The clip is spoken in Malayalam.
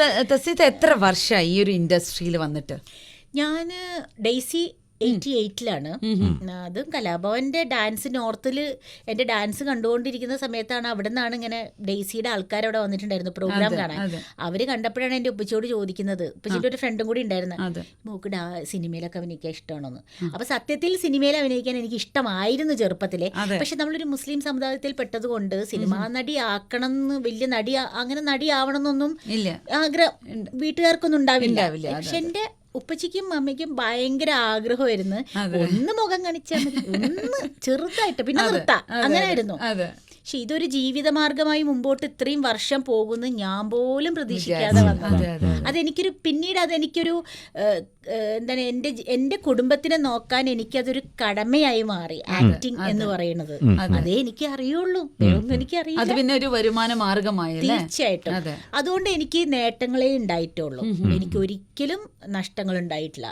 തസീത്ത എത്ര വർഷമായി ഈ ഒരു ഇൻഡസ്ട്രിയിൽ വന്നിട്ട്? ഞാൻ ഡെയ്സി എയ്റ്റി എയ്റ്റിലാണ്. അതും കലാഭവന്റെ ഡാൻസ് നോർത്തിൽ എന്റെ ഡാൻസ് കണ്ടുകൊണ്ടിരിക്കുന്ന സമയത്താണ് അവിടെ നിന്നാണ് ഇങ്ങനെ ഡെയ്സിയുടെ ആൾക്കാർ അവിടെ വന്നിട്ടുണ്ടായിരുന്നു പ്രോഗ്രാം കാണാൻ. അവർ കണ്ടപ്പോഴാണ് എന്റെ ഉപ്പച്ചോട് ചോദിക്കുന്നത്. ഉപ്പച്ചിയുടെ ഒരു ഫ്രണ്ടും കൂടി ഉണ്ടായിരുന്നു. മോക്ക് ഡാ സിനിമയിലൊക്കെ അഭിനയിക്കാൻ ഇഷ്ടമാണെന്ന്. അപ്പൊ സത്യത്തിൽ സിനിമയിൽ അഭിനയിക്കാൻ എനിക്ക് ഇഷ്ടമായിരുന്നു ചെറുപ്പത്തിലെ. പക്ഷെ നമ്മളൊരു മുസ്ലിം സമുദായത്തിൽ പെട്ടതുകൊണ്ട് സിനിമാ നടി ആക്കണം എന്ന് വലിയ നടി അങ്ങനെ നടി ആവണം എന്നൊന്നും ഇല്ല. ആഗ്രഹം വീട്ടുകാർക്കൊന്നും ഉണ്ടാവില്ല, പക്ഷെ എന്റെ ഉപ്പച്ചിക്കും അമ്മയ്ക്കും ഭയങ്കര ആഗ്രഹമായിരുന്നു. ഒന്ന് മുഖം കാണിച്ചാൽ മതി. ഒന്ന് ചെറുതായിട്ട് പിന്നെ നിർത്താം. അങ്ങനെയായിരുന്നു പക്ഷെ ഇതൊരു ജീവിതമാർഗമായി മുമ്പോട്ട് ഇത്രയും വർഷം പോകുന്നു ഞാൻ പോലും പ്രതീക്ഷിക്കാതെ വന്നത്. അതെനിക്കൊരു പിന്നീട് അതെനിക്കൊരു എന്താണ് എന്റെ എന്റെ കുടുംബത്തിനെ നോക്കാൻ എനിക്കതൊരു കടമയായി മാറി. ആക്ടിങ് എന്ന് പറയുന്നത്. അതേ. എനിക്ക് അറിയുള്ളൂ. എനിക്ക് എനിക്ക് അത് അറിയില്ല പിന്നെ ഒരു വരുമാന മാർഗമായി അല്ലേ? തീർച്ചയായിട്ടും. അതുകൊണ്ട് എനിക്ക് നേട്ടങ്ങളെ ഉണ്ടായിട്ടുള്ളൂ. എനിക്ക് ഒരിക്കലും നഷ്ടങ്ങൾ ഉണ്ടായിട്ടില്ല